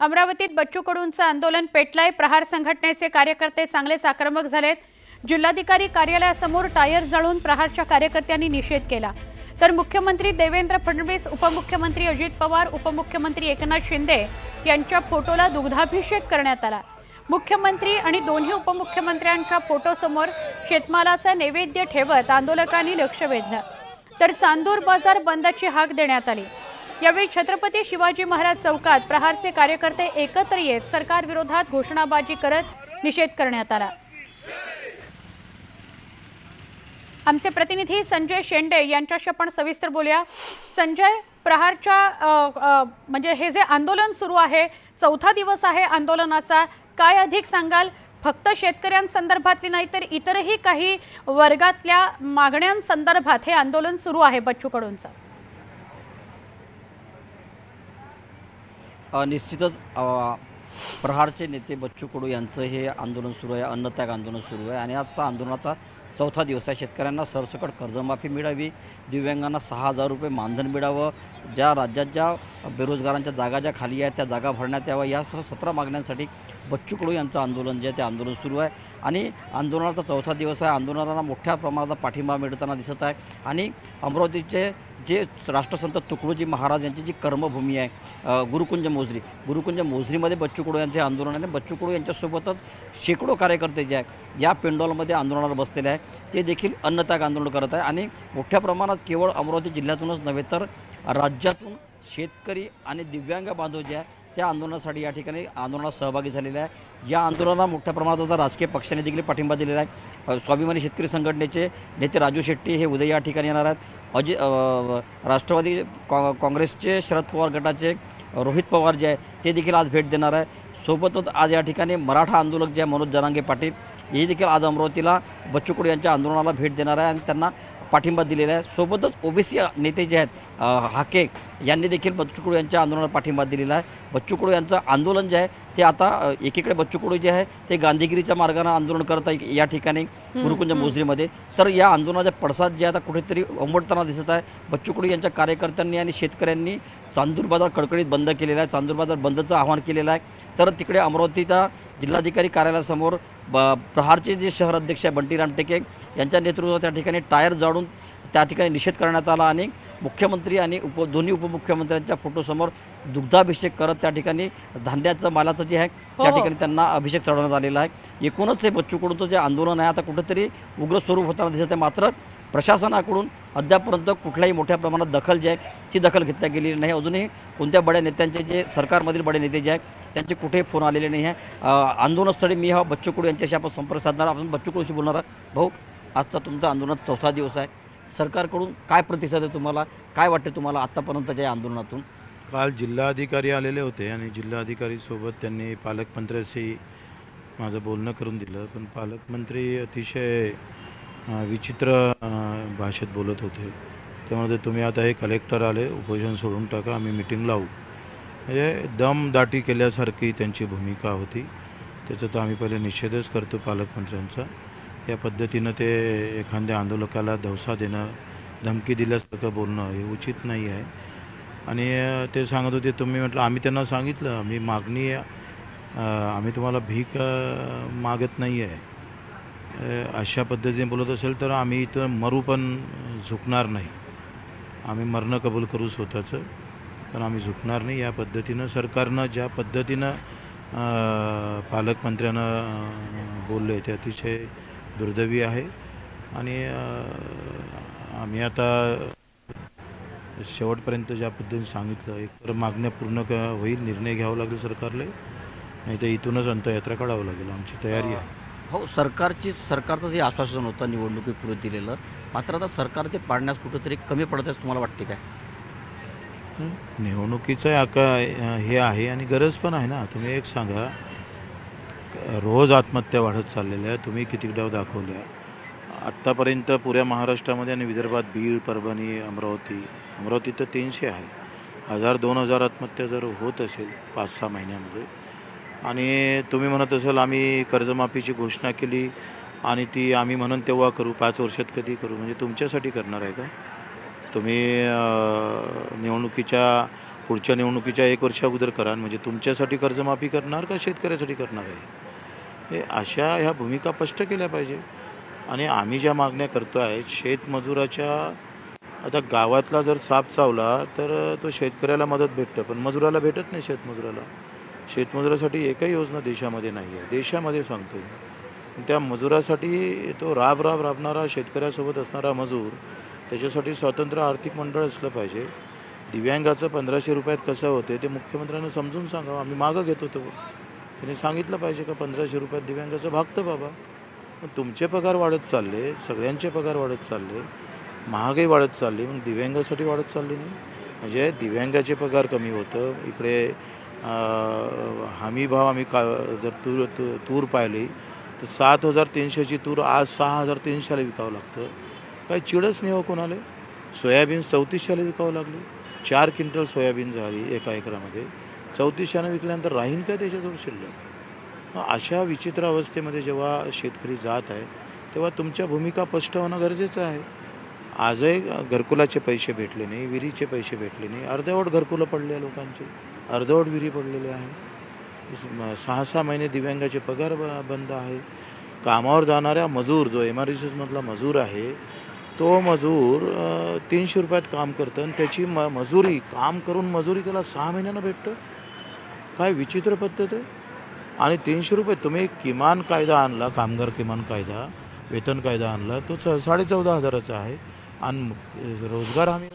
अमरावतीत बच्चू कडूंचं आंदोलन पेटलाय. प्रहार संघटनेचे कार्यकर्ते चांगलेच आक्रमक झालेत. जिल्हाधिकारी कार्यालयासमोर टायर जाळून प्रहारच्या कार्यकर्त्यांनी निषेध केला. तर मुख्यमंत्री देवेंद्र फडणवीस उपमुख्यमंत्री अजित पवार उपमुख्यमंत्री एकनाथ शिंदे यांच्या फोटोला दुग्धाभिषेक करण्यात आला. मुख्यमंत्री आणि दोन्ही उपमुख्यमंत्र्यांच्या फोटोसमोर शेतमालाचा नैवेद्य ठेवत आंदोलकांनी लक्ष वेधलं. तर चांदूर बाजार बंदची हाक देण्यात आली. यावेळी छत्रपती शिवाजी महाराज चौकात प्रहारचे कार्यकर्ते एकत्र येत सरकारविरोधात घोषणाबाजी करत निषेध करण्यात आला. आमचे प्रतिनिधी संजय शेंडे यांच्याशी आपण सविस्तर बोलूया. संजय प्रहारच्या म्हणजे हे जे आंदोलन सुरू आहे चौथा दिवस आहे आंदोलनाचा काय अधिक सांगाल? फक्त शेतकऱ्यांसंदर्भातली नाही तर इतरही काही वर्गातल्या मागण्यांसंदर्भात हे आंदोलन सुरू आहे बच्चू कडूंचं निश्चितच प्रहारचे नेते बच्चू कडू यांचं हे आंदोलन सुरू आहे अन्नत्याग आंदोलन सुरू आहे. आणि आजचा आंदोलनाचा चौथा दिवस आहे. शेतकऱ्यांना सरसकट कर्जमाफी मिळावी दिव्यांगांना सहा हजार रुपये मानधन मिळावं ज्या राज्यात ज्या बेरोजगारांच्या जागा ज्या खाली आहेत त्या जागा भरण्यात याव्या यासह सतरा मागण्यांसाठी बच्चू कडू यांचं आंदोलन जे आहे ते आंदोलन सुरू आहे. आणि आंदोलनाचा चौथा दिवस आहे. आंदोलनाला मोठ्या प्रमाणात पाठिंबा मिळताना दिसत आहे. आणि अमरावतीचे जे राष्ट्रसंत तुकडोजी महाराज यांची जी कर्मभूमी आहे गुरुकुंज मोजरी. गुरुकुंज मोजरीमध्ये बच्चू कडू यांचे आंदोलन आहे आणि बच्चू कडू यांच्यासोबतच शेकडो कार्यकर्ते जे आहे या पेंडॉलमध्ये आंदोलनाला बसलेले आहे ते देखील अन्नत्याग आंदोलन करत आहे आणि मोठ्या प्रमाणात केवळ अमरावती जिल्ह्यातूनच नव्हे तर राज्यातून शेतकरी आणि दिव्यांग बांधव जे आहे त्या आंदोलनासाठी या ठिकाणी आंदोलनात सहभागी झालेले आहे. या आंदोलनाला मोठ्या प्रमाणात आता राजकीय पक्षाने देखील पाठिंबा दिलेला आहे. स्वाभिमानी शेतकरी संघटनेचे नेते राजू शेट्टी हे उद्या या ठिकाणी येणार आहेत. अजय राष्ट्रवादी कॉ काँग्रेसचे शरद पवार गटाचे रोहित पवार जे आहे ते देखील आज भेट देणार आहे सोबतच आज या ठिकाणी मराठा आंदोलक जे आहे मनोज जरांगे पाटील हे देखील आज अमरावतीला बच्चू कडू यांच्या आंदोलनाला भेट देणार आहे आणि त्यांना पाठिंबा दिलेला आहे. सोबतच ओबीसी नेते जे आहेत हाके यांनी देखील बच्चू कडू यांच्या आंदोलनाला पाठिंबा दिलेला आहे. बच्चू कडू यांचं आंदोलन जे आहे ते आता एकीकडे बच्चू कडू जे आहे ते गांधीगिरीच्या मार्गाने आंदोलन करत आहे या ठिकाणी गुरुकुंज मोजरीमध्ये तर या आंदोलनाचे पडसाद जे आता कुठेतरी उमटताना दिसत आहे. बच्चू कडू यांच्या कार्यकर्त्यांनी आणि शेतकऱ्यांनी चांदूर बाजार कडकडीत बंद केलेला आहे. चांदूर बाजार बंदचं आवाहन केलेलं आहे. तर तिकडे अमरावतीच्या जिल्हाधिकारी कार्यालयासमोर ब प्रहारचे जे शहर अध्यक्ष आहे बंटी रामटेके यांच्या नेतृत्वात त्या ठिकाणी टायर जाळून त्या ठिकाणी निषेध करण्यात आला आणि मुख्यमंत्री आणि उप दोन्ही उपमुख्यमंत्र्यांच्या फोटोसमोर दुग्धाभिषेक करत त्या ठिकाणी धान्याचं मालाचं जे आहे त्या हो. ठिकाणी त्यांना अभिषेक चढवण्यात आलेला आहे एकूणच हे बच्चू कडूचं जे आंदोलन आहे आता कुठेतरी उग्र स्वरूप होताना दिसत आहे मात्र प्रशासनाकडून अद्यापर्यंत कुठल्याही मोठ्या प्रमाणात दखल जी आहे ती दखल घेतल्या गेलेली नाही. अजूनही कोणत्या बड्या नेत्यांचे जे सरकारमधील बडे नेते जे आहेत त्यांचे कुठेही फोन आलेले नाही आहे. आंदोलनस्थळी मी हा बच्चू कडू यांच्याशी आपण संपर्क साधणार आपण बच्चू कडूशी बोलणार भाऊ आजचा तुमचा आंदोलनात चौथा दिवस आहे. सरकारकडून काय प्रतिसाद आहे तुम्हाला? काय वाटते तुम्हाला आत्तापर्यंतच्या या आंदोलनातून? काल जिल्हाधिकारी आलेले होते आणि जिल्हाधिकारीसोबत त्यांनी पालकमंत्र्याशी माझं बोलणं करून दिलं. पण पालकमंत्री अतिशय विचित्र भाषेत बोलत होते. त्यामुळे तुम्ही आता हे कलेक्टर आले उपोषण सोडून टाका आम्ही मिटिंग लावू. म्हणजे दमदाटी केल्यासारखी त्यांची भूमिका होती. त्याचा तर आम्ही पहिले निषेधच करतो पालकमंत्र्यांचा. या पद्धतीनं ते एखाद्या आंदोलकाला धवसा देणं धमकी दिल्यासारखं बोलणं हे उचित नाही आहे. आणि ते सांगत होते तुम्ही म्हटलं आम्ही त्यांना सांगितलं आम्ही मागणी आम्ही तुम्हाला भीक मागत नाही आहे अशा पद्धतीने बोलत असेल तर आम्ही इथं मरू पण झुकणार नाही. आम्ही मरणं कबूल करू स्वतःचं पण आम्ही झुकणार नाही. या पद्धतीनं सरकारनं ज्या पद्धतीनं पालकमंत्र्यानं बोलले ते अतिशय दुर्दैवी आहे. आणि आम्ही आता शेवटपर्यंत ज्या पद्धतीने सांगितलं एक तर मागण्या पूर्ण क होईल निर्णय घ्यावा लागेल सरकारला नाही तर इथूनच अंतयात्रा काढावं लागेल. आमची तयारी आहे. हो सरकारची सरकारचं जे आश्वासन होतं निवडणुकीपूर्वी दिलेलं मात्र आता सरकार ते पाडण्यास कुठंतरी कमी पडत आहे तुम्हाला वाटते काय? निवडणुकीचं आका हे आहे आणि गरज पण आहे ना. तुम्ही एक सांगा रोज आत्महत्या वाढत चाललेल्या आहे तुम्ही किती डाव दाखवल्या? आत्तापर्यंत पुऱ्या महाराष्ट्रामध्ये आणि विदर्भात बीड परभणी अमरावती अमरावती तर तीनशे आहे. हजार दोन हजार आत्महत्या जर होत असेल पाच सहा महिन्यामध्ये आणि तुम्ही म्हणत असाल आम्ही कर्जमाफीची घोषणा केली आणि ती आम्ही म्हणून तेव्हा करू पाच वर्षात कधी करू म्हणजे तुमच्यासाठी करणार आहे का? तुम्ही निवडणुकीच्या पुढच्या निवडणुकीच्या एक वर्षा अगोदर करा म्हणजे तुमच्यासाठी कर्जमाफी करणार का शेतकऱ्यासाठी करणार आहे? हे अशा ह्या भूमिका स्पष्ट केल्या पाहिजे. आणि आम्ही ज्या मागण्या करतो आहे शेतमजुराच्या आता गावातला जर साप चावला तर तो शेतकऱ्याला मदत भेटतं पण मजुराला भेटत नाही शेतमजुराला शेतमजुरासाठी एकही योजना देशामध्ये नाही आहे. देशामध्ये सांगतो मी. त्या मजुरासाठी तो राब राब राबणारा शेतकऱ्यासोबत असणारा मजूर त्याच्यासाठी स्वतंत्र आर्थिक मंडळ असलं पाहिजे. दिव्यांगाचं पंधराशे रुपयात कसं होते ते मुख्यमंत्र्यांना समजून सांगावं आम्ही मागं घेतो तो. त्यांनी सांगितलं पाहिजे का पंधराशे रुपयात दिव्यांगाचं भागतं बाबा. पण तुमचे पगार वाढत चालले सगळ्यांचे पगार वाढत चालले महागाई वाढत चालली मग दिव्यांगासाठी वाढत चालली नाही. म्हणजे दिव्यांगाचे पगार कमी होतं इकडे हमी भाव आम्ही का जर तूर तू- तूर पाहिली तर सात हजार तीनशेची तूर आज सहा हजार तीनशेला विकावं लागतं. काही चिडच नाही हो कोणाला. सोयाबीन चौतीसशेला विकावं लागली. चार क्विंटल सोयाबीन झाली एका एकरामध्ये. चौतीसशेनं विकल्यानंतर राहीन काय त्याच्याजवळ शिल्लक? अशा विचित्र अवस्थेमध्ये जेव्हा शेतकरी जात आहे तेव्हा तुमच्या भूमिका स्पष्ट होणं गरजेचं आहे. आजही घरकुलाचे पैसे भेटले नाही विहिरीचे पैसे भेटले नाही. अर्धवट घरकुलं पडले आहे लोकांचे. अर्धवट विहिरी पडलेली आहे. सहा सहा महिने दिव्यांगाचे पगार ब- बंद आहे. कामावर जाणाऱ्या मजूर जो एम आर मधला मजूर आहे तो मजूर तीनशे रुपयात काम करतं आणि त्याची म मजुरी काम करून मजुरी त्याला सहा महिन्यानं भेटतं? काय विचित्र पद्धत आहे? आणि तीनशे रुपये तुम्ही किमान कायदा आणला कामगार किमान कायदा वेतन कायदा आणला तो च साडे चौदा हजाराचा आहे. आणि रोजगार हमी